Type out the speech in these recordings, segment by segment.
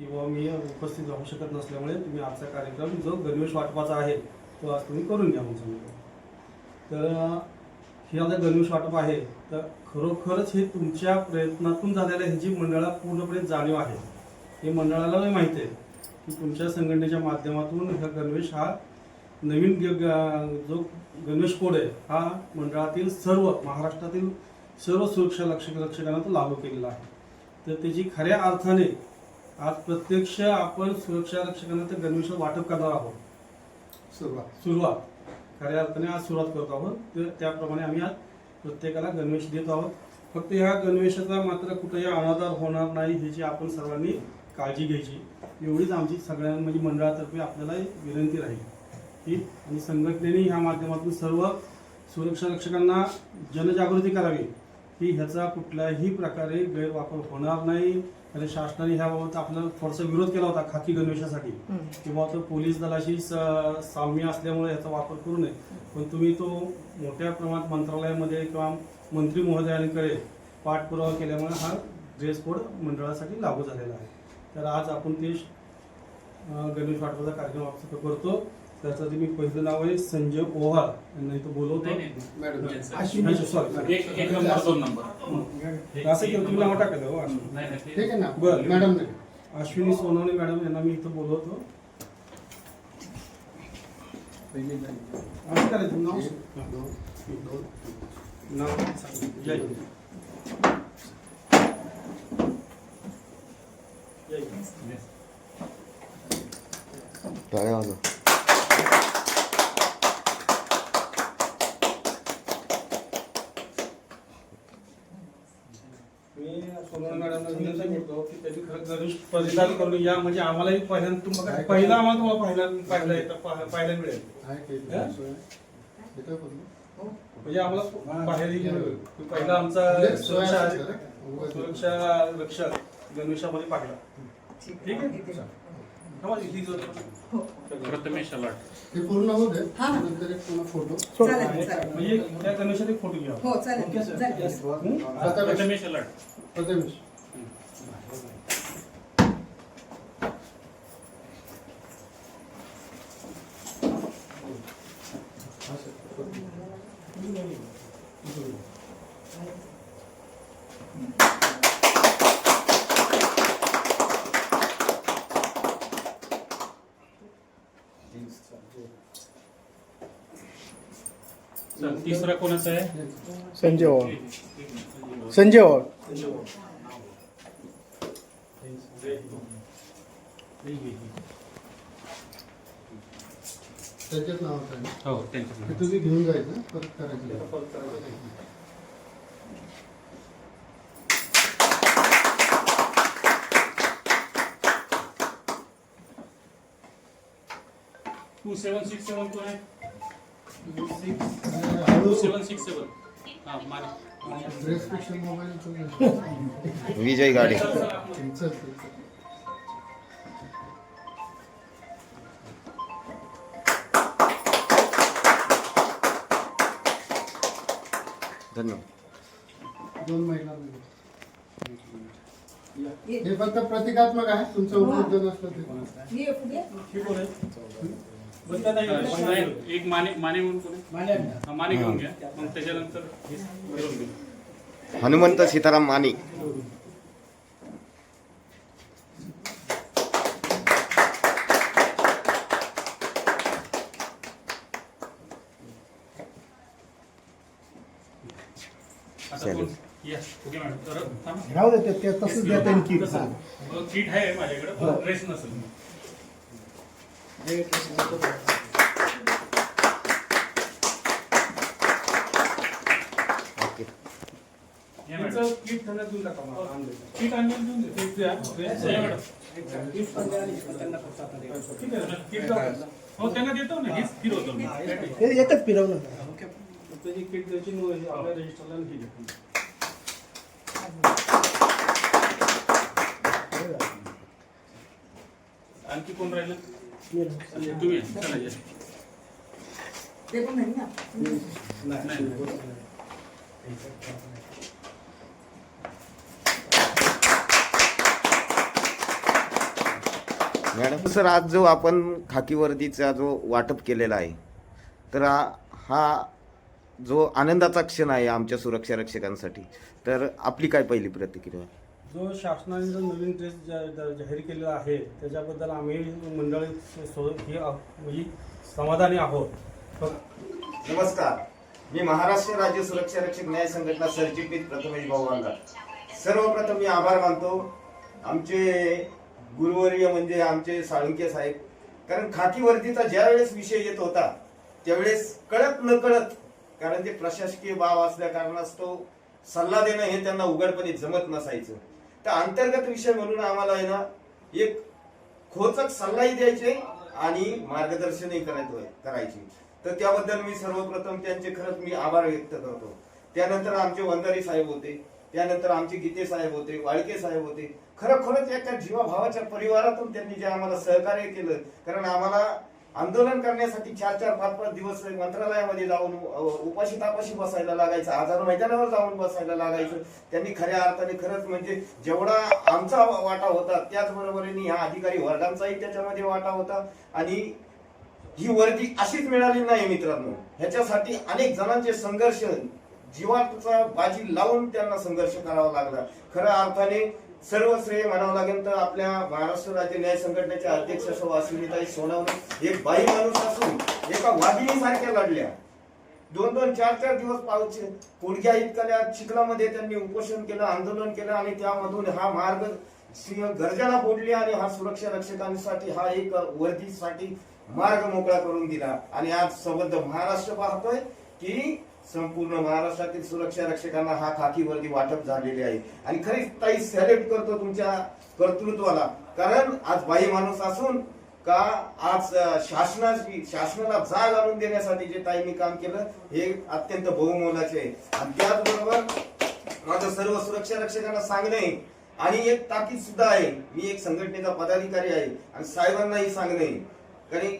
किंवा मी उपस्थित राहू शकत नसल्यामुळे तुम्ही आजचा कार्यक्रम जो गणवेश वाटपाचा आहे तो आज तुम्ही करून घ्या म्हणून तर हे आता गणवेश वाटप आहे तर खरोखरच हे तुमच्या प्रयत्नातून झालेलं ह्याची मंडळाला पूर्णपणे जाणीव आहे हे मंडळाला माहिती आहे की तुमच्या संघटनेच्या माध्यमातून हा गणवेश हा नवीन ग- ग- जो गणवेश कोड आहे हा मंडळातील सर्व महाराष्ट्रातील सर्व सुरक्षा लक्ष रक्षकांना तो लागू केलेला आहे. तर त्याची खऱ्या अर्थाने आज प्रत्यक्ष आपण सुरक्षा रक्षकांना त्या गणवेश वाटप करणार आहोत. सुरुवात. सुरुवात. खऱ्या अर्थाने आज सुरुवात करत आहोत. तर त्याप्रमाणे आम्ही आज प्रत्येकाला गणवेश देत आहोत. फक्त ह्या गणवेशाचा मात्र कुठेही अनादर होणार नाही ह्याची आपण सर्वांनी काळजी घ्यायची एवढीच आमची सगळ्या म्हणजे मंडळातर्फे आपल्याला विनंती राहील. की आणि संघटनेने ह्या माध्यमातून सर्व सुरक्षा रक्षकांना जनजागृती करावी. की ह्याचा कुठल्याही प्रकारे गैरवापर होणार नाही. आणि शासनाने ह्याबाबत आपला थोडासा विरोध केला होता खाकी गणवेशासाठी. किंवा तो पोलीस दलाशी साम्य असल्यामुळे ह्याचा वापर करू नये. पण तुम्ही तो मोठ्या प्रमाणात मंत्रालयामध्ये किंवा मंत्री महोदयांकडे पाठपुरावा केल्यामुळे हा ड्रेस कोड मंडळासाठी लागू झालेला आहे. तर आज आपण ते गणेश वाटपाचा कार्यक्रम करतो. त्यासाठी मी पहिलं नाव आहे संजय ओव्हाळ यांना इथं बोलवतो अश्विनी सॉरी एक एक नंबर दोन नंबर असं केलं तुम्ही नाव टाकायचं हो अश्विनी. ठीक आहे ना बरं. मॅडम नाही अश्विनी सोनवणे मॅडम यांना मी इथं बोलवतो असं करायचं नाव. नाव. जय. जय हिंद. Yes. की खरं गणेश परिधान करून या म्हणजे आम्हालाही पहिल्यांदा तुम्हाला पहिला आम्हाला तुम्हाला पाहायला पाहायला येतं पाहायला मिळेल. हा? म्हणजे आम्हाला पाहायला मिळेल पहिला आमचा म्हणजे सुरक्षा? सुरक्षा रक्षक गणेशामध्ये पाहिला. ठीक आहे. थांबा, जाऊ. प्रथमेश अलाट हे पूर्ण होऊ दे. हा. नंतर एक पुन्हा फोटो. चालेल चालेल. म्हणजे त्या गणेशाचे फोटो घ्या. हो चालेल. चालेल. हं? प्रथमेश. प्रथमेश अलाट प्रथमेश. तिसरा कोणाचा आहे? संजय ओवाळ संजय ओवाळ त्याच्यात नावाचं आहे? हो त्यांच्या तुम्ही घेऊन जायचं परत करायचं. टू सेवन सिक्स सेवन कोण आहे? टू हळू सेवन सिक्स सेवन. हा विजय गाडे. धन्यवाद. दोन महिलांमध्ये हे फक्त प्रतिकात्मक आहे तुमचं उपलब्ध नसलं ते. हे एक माने माने म्हणून कोण? आहे? हा, माने घेऊन घ्या. मग त्याच्यानंतर हे घ्या हनुमंत सीताराम माने. आता चालेल. कोण? या ओके मॅडम तर थांबा. राहू दे ते तसंच देता येईल किट. तसं. अ, किट आहे माझ्याकडे पण ड्रेस नसेल. एकच फिरवलं त्याची किट द्यायची नोंद आपल्या रजिस्टरला हे घ्या. आणखी कोण राहिलं? तुम्ही चला या. ते पण नाही ना मॅडम सर आज जो आपण खाकी वर्दीचा जो वाटप केलेला आहे तर हा- हा जो आनंदाचा क्षण आहे आमच्या सुरक्षा रक्षकांसाठी तर आपली काय पहिली प्रतिक्रिया जो शासनाने जो नवीन ड्रेस जा- जाहीर केलेला आहे त्याच्याबद्दल आम्ही मंडळी ही म्हणजे समाधानी आहोत. नमस्कार. मी महाराष्ट्र राज्य सुरक्षा रक्षक न्याय संघटना सरचिटणीस प्रथमेश भाऊ वांगा सर्वप्रथम मी आभार मानतो आमचे गुरुवर्य म्हणजे आमचे साळुंके साहेब. कारण खाकी वर्दीचा ज्या वेळेस विषय येत होता त्यावेळेस कळत न कळत कारण ते प्रशासकीय बाब असल्या कारणास्तव सल्ला देणं हे त्यांना उघडपणे जमत नसायचं. तर अंतर्गत विषय म्हणून आम्हाला आहे ना एक खोचक सल्लाही द्यायचे आणि मार्गदर्शनही करायचं करायचे. तर त्याबद्दल मी सर्वप्रथम त्यांचे खरंच मी आभार व्यक्त करतो. त्यानंतर आमचे वंदारी साहेब होते त्यानंतर आमचे गीते साहेब होते वाळके साहेब होते. खरोखरच एका जीवाभावाच्या परिवारातून त्यांनी जे आम्हाला सहकार्य केलं कारण आम्हाला आंदोलन करण्यासाठी चार चार पाच पाच दिवस मंत्रालयामध्ये जाऊन उपाशी तापाशी बसायला लागायचं आजार मैदानावर जाऊन बसायला लागायचं. त्यांनी खऱ्या अर्थाने खरंच म्हणजे जेवढा आमचा वाटा होता त्याचबरोबरीने ह्या अधिकारी वर्गांचाही त्याच्यामध्ये वाटा होता. आणि ही वर्दी अशीच मिळाली नाही मित्रांनो. ह्याच्यासाठी अनेक जणांचे संघर्ष जीवाचा बाजी लावून त्यांना संघर्ष करावा लागला. खऱ्या अर्थाने सर्व श्रेय म्हणावं लागेल तर आपल्या महाराष्ट्र राज्य न्याय संघटनेच्या अध्यक्ष असो अश्विनीताई सोनवणे एक बाई माणूस असून एका वाघिणी सारख्या लढल्या. दोन दोन चार चार दिवस पाऊस गुडघ्या इतकल्या चिखलामध्ये त्यांनी उपोषण केलं आंदोलन केलं आणि त्यामधून हा मार्ग सिंह गर्जना फोडली आणि हा सुरक्षा रक्षकांसाठी हा एक वर्दीसाठी मार्ग मोकळा करून दिला. आणि आज संबंध महाराष्ट्र पाहतोय. की संपूर्ण महाराष्ट्रातील सुरक्षा रक्षकांना हा खाकीवरती वाटप झालेली आहे. आणि खरीच ताई सॅल्यूट करतो तुमच्या कर्तृत्वाला. कारण आज बाई माणूस असून का आज शासनाची शासनाला जाग आणून देण्यासाठी जे ताईंनी काम केलं हे अत्यंत बहुमोलाचे आहे. आणि त्याचबरोबर माझं सर्व सुरक्षा रक्षकांना सांगणे आणि एक ताकीद सुद्धा आहे. मी एक संघटनेचा पदाधिकारी आहे आणि साहेबांनाही सांगणे. कारण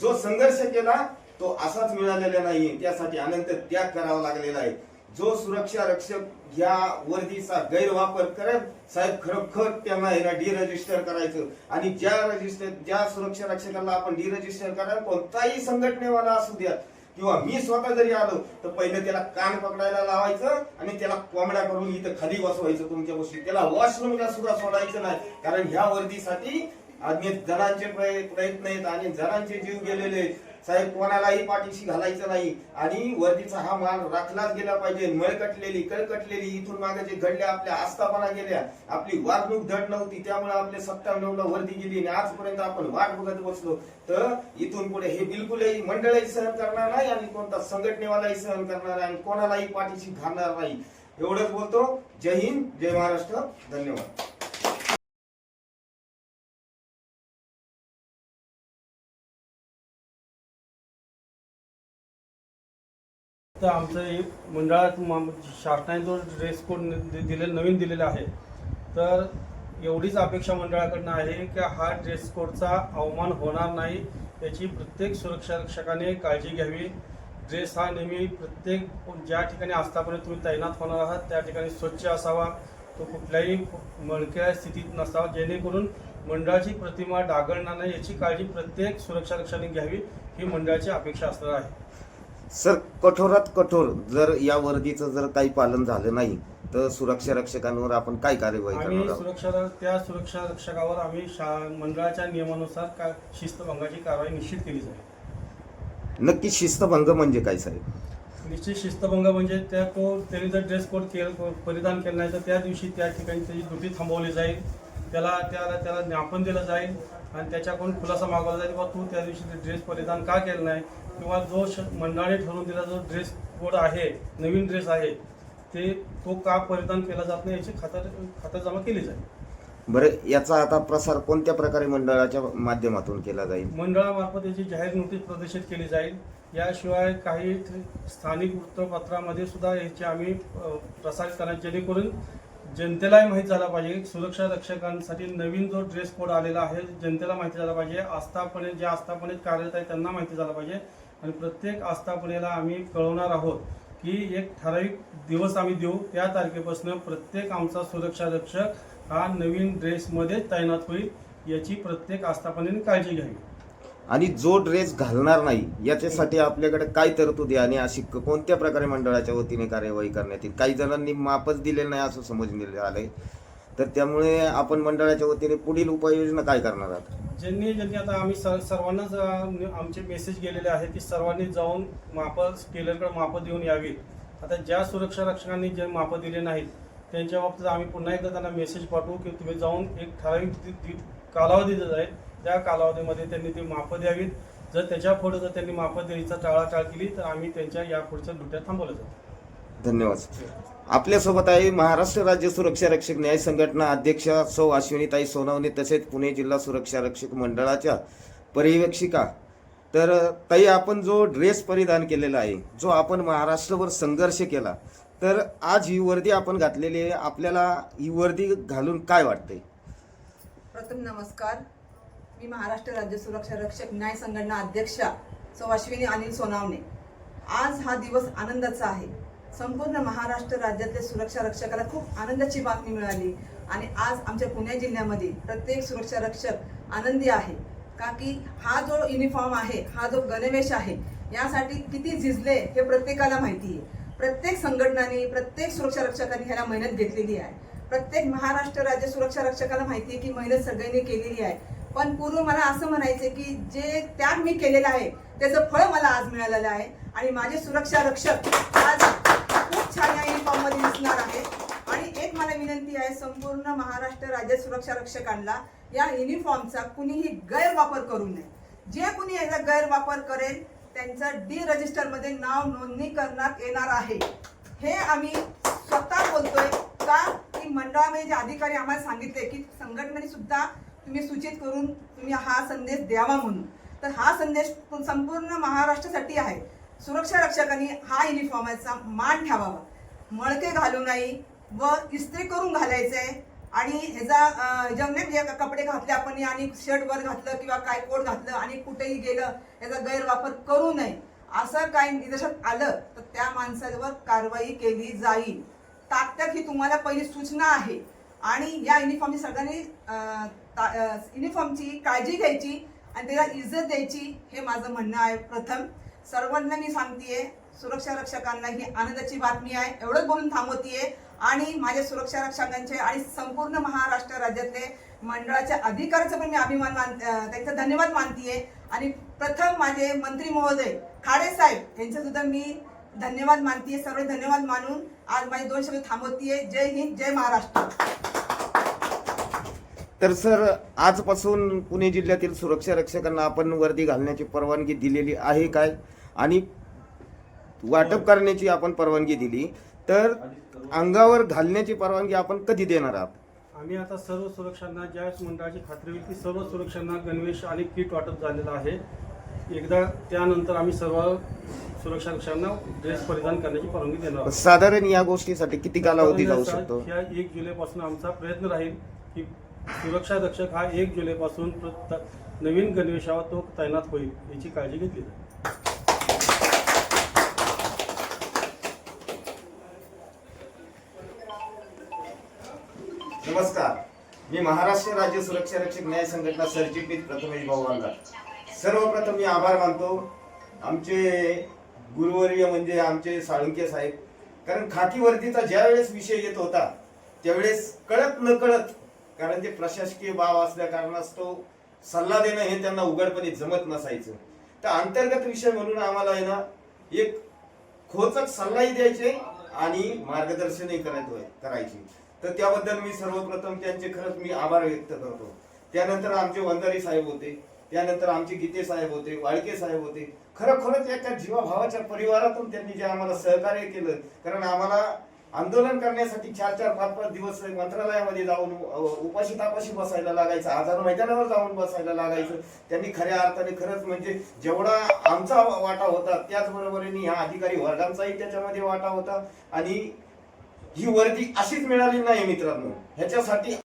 जो संघर्ष केला तो असाच मिळालेला नाहीये. त्यासाठी अनंत त्याग करावा लागलेला आहे. जो सुरक्षा रक्षक या वर्दीचा गैरवापर करत साहेब खरोखर त्यांना आहे ना डिरजिस्टर करायचं. आणि ज्या रजिस्टर ज्या सुरक्षा रक्षकाला आपण डिरजिस्टर करायला कोणताही संघटनेवाला असू द्या किंवा मी स्वतः जरी आलो तर पहिले त्याला कान पकडायला लावायचं आणि त्याला कोंबड्या करून इथं खाली बसवायचं तुमच्या गोष्टी. त्याला वॉशरूमला सुद्धा सोडायचं नाही. कारण ह्या वर्दीसाठी अनेक जणांचे प्रयत्न आहेत आणि जणांचे जीव गेलेले आहेत. साहेब कोणालाही पाठीशी घालायचं नाही. आणि वर्दीचा हा माल राखलाच गेला पाहिजे. मळकटलेली कळकटलेली इथून मागे जे घडल्या आपल्या आस्थापना गेल्या आपली वागणूक धड नव्हती त्यामुळे आपले सत्त्याण्णव ला वर्दी गेली आणि आजपर्यंत आपण वाट बघत बसलो. तर इथून पुढे हे बिलकुलही मंडळही सहन करणार नाही आणि कोणता संघटनेवालाही सहन करणार नाही आणि कोणालाही पाठीशी घालणार नाही. एवढंच बोलतो. जय हिंद जय महाराष्ट्र. धन्यवाद. तर आमचं एक मंडळात शासनाने जो ड्रेस कोड दि- दिले नवीन दिलेला आहे तर एवढीच अपेक्षा मंडळाकडनं आहे की हा ड्रेस कोडचा अवमान होणार नाही. याची प्रत्येक सुरक्षा रक्षकाने काळजी घ्यावी. ड्रेस हा नेहमी प्रत्येक ज्या ठिकाणी आस्थापने तुम्ही तैनात होणार आहात त्या ठिकाणी स्वच्छ असावा. तो कुठल्याही मळक्या स्थितीत नसावा. जेणेकरून मंडळाची प्रतिमा डागळणार नाही. याची काळजी प्रत्येक सुरक्षारक्षकाने घ्यावी. ही मंडळाची अपेक्षा असणार आहे. सर कठोरात कठोर. जर या वर्दीचं जर काही पालन झालं नाही तर सुरक्षा रक्षकांवर आपण काय कार्यवाही आम्ही करणार आहोत? सुरक्षा त्या सुरक्षा रक्षकावर आम्ही शा मंडळाच्या नियमानुसार का शिस्तभंगाची कारवाई निश्चित केली जाईल. नक्की शिस्तभंग म्हणजे काय साहेब? निश्चित शिस्तभंग म्हणजे त्या तो त्यांनी जर ड्रेस कोड केलं परिधान केला नाही तर त्या दिवशी त्या ठिकाणी त्याची ड्युटी थांबवली जाईल. त्याला त्याला त्याला ज्ञापन दिलं जाईल आणि त्याच्याकडून खुलासा मागवला जाईल किंवा तू त्या दिवशी ड्रेस परिधान का केलं नाही? किंवा जो श- मंडळाने ठरवून दिला जो ड्रेस कोड आहे नवीन ड्रेस आहे ते तो का परिधान केला जात नाही याची खातर खातरजमा केली जाईल. बरं याचा आता प्रसार कोणत्या प्रकारे मंडळाच्या माध्यमातून केला जाईल? मंडळामार्फत याची जाहीर नोटीस प्रदर्शित केली जाईल. याशिवाय काही स्थानिक वृत्तपत्रामध्ये सुद्धा याची आम्ही अ, प्रसारित करणार जेणेकरून जनतेलाही माहीत झाला पाहिजे सुरक्षा रक्षकांसाठी नवीन जो ड्रेस कोड आलेला आहे जनतेला माहिती झाला पाहिजे. आस्थापने ज्या आस्थापनेत कार्यरत आहे त्यांना माहिती झाला पाहिजे. आणि प्रत्येक आस्थापनेला आम्ही कळवणार आहोत की एक ठराविक दिवस आम्ही देऊ. त्या तारखेपासून प्रत्येक आमचा सुरक्षा रक्षक हा नवीन ड्रेसमध्ये तैनात होईल याची प्रत्येक आस्थापनेने काळजी घ्यावी. आणि जो ड्रेस घालणार नाही याच्यासाठी आपल्याकडे काय तरतुदी आणि अशी कोणत्या प्रकारे मंडळाच्या वतीने कार्यवाही करण्यात येईल? काही जणांनी मापच दिले नाही असं समजण्यात आलंय. तर त्यामुळे आपण मंडळाच्या वतीने पुढील उपाययोजना काय करणार आहात? ज्यांनी ज्यांनी आता आम्ही सर सर्वांनाच आमचे मेसेज गेलेले आहेत की सर्वांनी जाऊन मापं टेलरकडे मापं देऊन यावीत. आता ज्या सुरक्षा रक्षकांनी जे मापं दिले नाहीत त्यांच्या बाबतीत आम्ही पुन्हा एकदा त्यांना मेसेज पाठवू की तुम्ही जाऊन एक ठराविक कालावधी जो आहे त्या कालावधीमध्ये त्यांनी ते मापं द्यावीत. जर त्याच्या पुढे जर त्यांनी मापं द्यायचा टाळाटाळ केली तर आम्ही त्यांच्या या पुढच्या लुट्या थांबवल्या जातो. धन्यवाद. आपल्यासोबत आहे महाराष्ट्र राज्य सुरक्षा रक्षक न्याय संघटना अध्यक्ष सौ अश्विनीताई सोनवणे तसेच पुणे जिल्हा सुरक्षा रक्षक मंडळाच्या पर्यवेक्षिका. तर ताई आपण जो ड्रेस परिधान केलेला आहे जो आपण महाराष्ट्रभर संघर्ष केला तर आज ही वर्दी आपण घातलेली आहे. आपल्याला ही वर्दी घालून काय वाटते प्रथम नमस्कार. मी महाराष्ट्र राज्य सुरक्षा रक्षक न्याय संघटना अध्यक्षा सौ अश्विनी अनिल सोनावणे. आज हा दिवस आनंदाचा आहे. संपूर्ण महाराष्ट्र राज्यातल्या सुरक्षा रक्षकाला खूप आनंदाची बातमी मिळाली. आणि आज आमच्या पुणे जिल्ह्यामध्ये प्रत्येक सुरक्षा रक्षक आनंदी आहे. का की हा जो युनिफॉर्म आहे हा जो गणवेश आहे यासाठी किती झिजले हे प्रत्येकाला माहिती आहे. प्रत्येक संघटनाने प्रत्येक सुरक्षा रक्षकांनी ह्याला मेहनत घेतलेली आहे. प्रत्येक महाराष्ट्र राज्य सुरक्षा रक्षकाला माहिती आहे की मेहनत सगळ्यांनी केलेली आहे. पण पूर्व मला असं म्हणायचं की जे त्याग मी केलेलं आहे त्याचं फळ मला आज मिळालेलं आहे. आणि माझे सुरक्षा रक्षक आज छान या युनिफॉर्ममध्ये दिसणार आहे. आणि एक मला विनंती आहे संपूर्ण महाराष्ट्र राज्य सुरक्षा रक्षकांना या युनिफॉर्मचा कुणीही गैरवापर करू नये. जे कुणी याचा गैरवापर करेल त्यांचं डी रजिस्टरमध्ये नाव नोंदणी करण्यात येणार आहे. हे आम्ही स्वतः बोलतोय का? की मंडळामध्ये जे अधिकारी आम्हाला सांगितले की संघटनेने सुद्धा तुम्ही सूचित करून तुम्ही हा संदेश द्यावा म्हणून. तर हा संदेश संपूर्ण महाराष्ट्रासाठी आहे. सुरक्षा रक्षकांनी हा युनिफॉर्मचा मान ठेवावा. मळके घालू नाही व इस्त्री करून घालायचंय. आणि ह्याचा अं, म्हणजे जे कपडे घातले आपण आणि शर्ट वर घातलं किंवा काय कोट घातलं आणि कुठेही गेलं याचा गैरवापर करू नये. असं काही निदर्शनात आलं तर त्या माणसावर कारवाई केली जाईल. तात्यात ही तुम्हाला पहिली सूचना आहे. आणि या युनिफॉर्मची सगळ्यांनी ता- युनिफॉर्मची काळजी घ्यायची आणि त्याला इज्जत द्यायची हे माझं म्हणणं आहे. प्रथम सर्वांना मी सांगतेय सुरक्षा रक्षकांना ही आनंदाची बातमी आहे. एवढंच बोलून थांबवतीये. आणि माझ्या सुरक्षा रक्षकांचे आणि संपूर्ण महाराष्ट्र राज्यातले मंडळाच्या अधिकाराचं पण मी अभिमान मान त्यांचा धन्यवाद मानतीये. आणि प्रथम माझे मंत्री महोदय खाडे साहेब यांचे सुद्धा मी धन्यवाद मानतीये. सर्व धन्यवाद मानून आज माझे दोन शब्द थांबवतीये. जय हिंद जय महाराष्ट्र. तर सर आजपासून पुणे जिल्ह्यातील सुरक्षा रक्षकांना आपण वर्दी घालण्याची परवानगी दिलेली आहे काय? आणि वाटप करण्याची आपण परवानगी दिली. तर अंगावर घालण्याची परवानगी आपण कधी देणार आहात? आम्ही आता सर्व सुरक्षांना ज्या मंडळाची खात्री होईल की सर्व सुरक्षांना गणवेश आणि किट वाटप झालेलं आहे. एकदा त्यानंतर आम्ही सर्व सुरक्षा रक्षकांना ड्रेस परिधान करण्याची परवानगी देणार आहोत. साधारण या गोष्टीसाठी किती कालावधी जाऊ शकतो? ह्या एक जुलैपासून आमचा प्रयत्न राहील की सुरक्षा रक्षक हा एक जुलैपासून नवीन गणवेशावर तो तैनात होईल याची काळजी घेतली जाईल. नमस्कार. मी महाराष्ट्र राज्य सुरक्षा रक्षक न्याय संघटना सरचिटणीस प्रथमेश भाऊ वांगार सर्वप्रथम मी आभार मानतो आमचे गुरुवर्य म्हणजे आमचे साळुंके साहेब. कारण खाकी ज्यावेळेस ज्या वेळेस विषय येत होता त्यावेळेस कळत न कळत कारण ते प्रशासकीय बाब असल्या कारणास्तव सल्ला देणं हे त्यांना उघडपणे जमत नसायचं. तर अंतर्गत विषय म्हणून आम्हाला आहे ना एक खोचक सल्लाही द्यायचे आणि मार्गदर्शनही करायचो करायचे. तर त्याबद्दल मी सर्वप्रथम त्यांचे खरंच मी आभार व्यक्त करतो. त्यानंतर आमचे वंदारी साहेब होते. त्यानंतर आमचे गीते साहेब होते वाळके साहेब होते. खरोखरच एका जीवाभावाच्या परिवारातून त्यांनी जे आम्हाला सहकार्य केलं कारण आम्हाला आंदोलन करण्यासाठी चार चार पाच पाच दिवस मंत्रालयामध्ये जाऊन उपाशी तापाशी बसायला लागायचं. आजार मैदानावर जाऊन बसायला लागायचं. त्यांनी खऱ्या अर्थाने खरंच म्हणजे जेवढा आमचा वाटा होता त्याचबरोबरीने ह्या अधिकारी वर्गांचाही त्याच्यामध्ये वाटा होता. आणि ही वर्दी अशीच मिळाली नाही मित्रांनो. ह्याच्यासाठी